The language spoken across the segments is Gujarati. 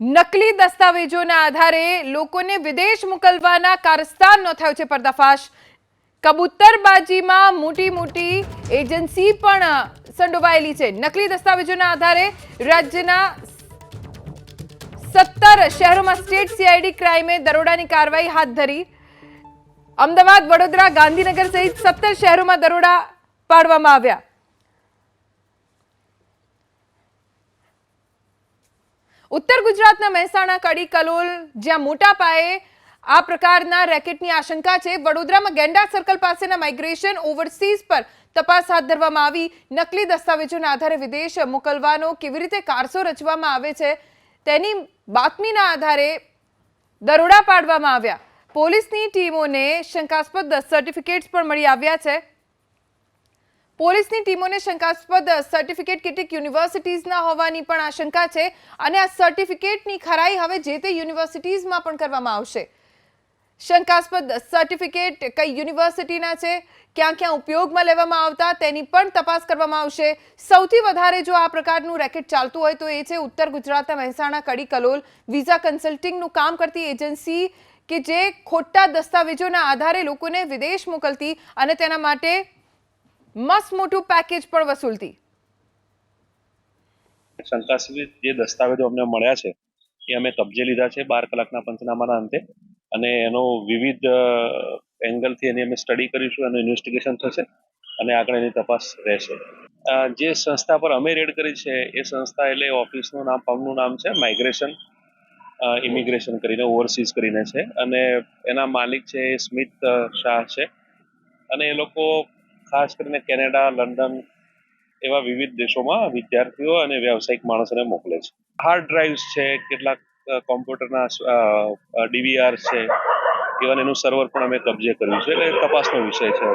નકલી દસ્તાવેજોના આધારે લોકોને વિદેશ મોકલવાના કારસ્તાનનો થયો છે પર્દાફાશ. કબૂતરબાજીમાં મોટી મોટી એજન્સી પણ સંડોવાયેલી છે. નકલી દસ્તાવેજોના આધારે રાજ્યના સત્તર શહેરોમાં સ્ટેટ સીઆઈડી ક્રાઇમે દરોડાની કાર્યવાહી હાથ ધરી. અમદાવાદ, વડોદરા, ગાંધીનગર સહિત સત્તર શહેરોમાં દરોડા પાડવામાં આવ્યા. ઉત્તર ગુજરાતના મહેસાણા કડી કલોલ, જ્યાં મોટા પાયે આ પ્રકારના રેકેટની આશંકા છે. વડોદરામાં ગેંડા સર્કલ પાસેના માઇગ્રેશન ઓવરસીઝ પર તપાસ હાથ ધરવામાં આવી. નકલી દસ્તાવેજોના આધારે વિદેશ મોકલવાનો કેવી રીતે કારસો રચવામાં આવે છે તેની બાતમીના આધારે દરોડા પાડવામાં આવ્યા. પોલીસની ટીમોને શંકાસ્પદ સર્ટિફિકેટ્સ પણ મળી આવ્યા છે. પોલીસની ટીમોને શંકાસ્પદ સર્ટિફિકેટ કેટલીક યુનિવર્સિટીઝના હોવાની પણ આશંકા છે અને આ સર્ટિફિકેટની ખરાઈ હવે જે તે યુનિવર્સિટીઝમાં પણ કરવામાં આવશે. શંકાસ્પદ સર્ટિફિકેટ કઈ યુનિવર્સિટીના છે, ક્યાં ક્યાં ઉપયોગમાં લેવામાં આવતા તેની પણ તપાસ કરવામાં આવશે. સૌથી વધારે જો આ પ્રકારનું રેકેટ ચાલતું હોય તો એ છે ઉત્તર ગુજરાતના મહેસાણા કડી કલોલ. વિઝા કન્સલ્ટિંગનું કામ કરતી એજન્સી કે જે ખોટા દસ્તાવેજોના આધારે લોકોને વિદેશ મોકલતી અને તેના માટે મસ્ત મોટું પેકેજ પણ વસૂલતી. શંકાસ્પદ જે દસ્તાવેજો અમને મળ્યા છે, એ અમે કબજે લીધા છે બાર કલાકના પંચનામાના અંતે. અને એનો વિવિધ એંગલથી એની અમે સ્ટડી કરીશું, એનું ઇન્વેસ્ટિગેશન થશે અને આગળ એની તપાસ રહેશે. જે સંસ્થા પર અમે રેડ કરી છે, એ સંસ્થા એટલે ઓફિસનું નામ, પગનું નામ છે માઇગ્રેશન ઇમિગ્રેશન કરીને ઓવરસીઝ કરીને છે. અને એના માલિક છે એ સ્મિત શાહ છે. અને એ લોકો ખાસ કરીને કેનેડા, લંડન એવા વિવિધ દેશોમાં વિદ્યાર્થીઓ અને વ્યાવસાયિક માણસોને મોકલે છે. હાર્ડ ડ્રાઈવ્સ છે, કેટલાક કોમ્પ્યુટરના ડીવીઆર છે, ઇવન એનું સર્વર પણ અમે કબજે કર્યું છે, એટલે તપાસનો વિષય છે.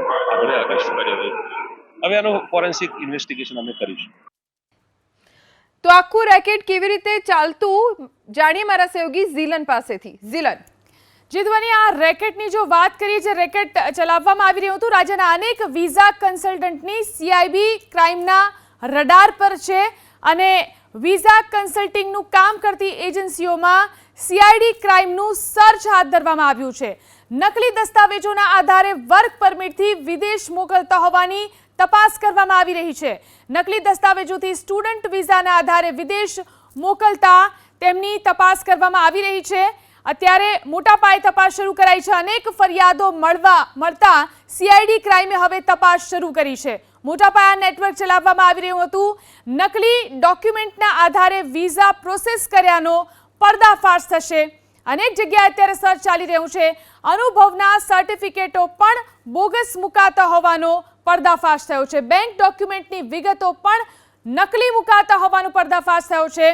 હવે આનું ફોરેન્સિક ઇન્વેસ્ટિગેશન અમે કરીશું. તો આખું રેકેટ કેવી રીતે ચાલતું, જાણીએ મારા સહયોગી ઝીલન પાસેથી. ઝીલન. જીતવાની આ રેકેટની જો વાત કરીએ, જે રેકેટ ચલાવવામાં આવી રહ્યું હતું, રાજ્યના અનેક વિઝા કન્સલ્ટન્ટની સીઆઈબી ક્રાઇમના રડાર પર છે અને વિઝા કન્સલ્ટિંગનું કામ કરતી એજન્સીઓમાં સીઆઈડી ક્રાઇમનું સર્ચ હાથ ધરવામાં આવ્યું છે. નકલી દસ્તાવેજોના આધારે વર્ક પરમિટથી વિદેશ મોકલતા હોવાની તપાસ કરવામાં આવી રહી છે. નકલી દસ્તાવેજોથી સ્ટુડન્ટ વિઝાના આધારે વિદેશ મોકલતા તેમની તપાસ કરવામાં આવી રહી છે. અત્યારે મોટા પાયે તપાસ શરૂ કરાઈ છે. અનેક ફરિયાદો મળવા મળતા સીઆઈડી ક્રાઇમે હવે તપાસ શરૂ કરી છે. મોટા પાયા નેટવર્ક ચલાવવામાં આવી રહ્યું હતું. નકલી ડોક્યુમેન્ટના આધારે વિઝા પ્રોસેસ કર્યાનો પર્દાફાશ થશે. અનેક જગ્યાએ અત્યારે સર્ચ ચાલી રહ્યું છે. અનુભવના સર્ટિફિકેટો પણ બોગસ મુકાતા હોવાનો પર્દાફાશ થયો છે. બેંક ડોક્યુમેન્ટની વિગતો પણ નકલી મુકાતા હોવાનો પર્દાફાશ થયો છે.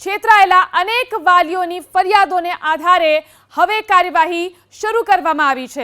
છેતરાયેલા અનેક વાલીઓની ફરિયાદોને આધારે હવે કાર્યવાહી શરૂ કરવામાં આવી છે.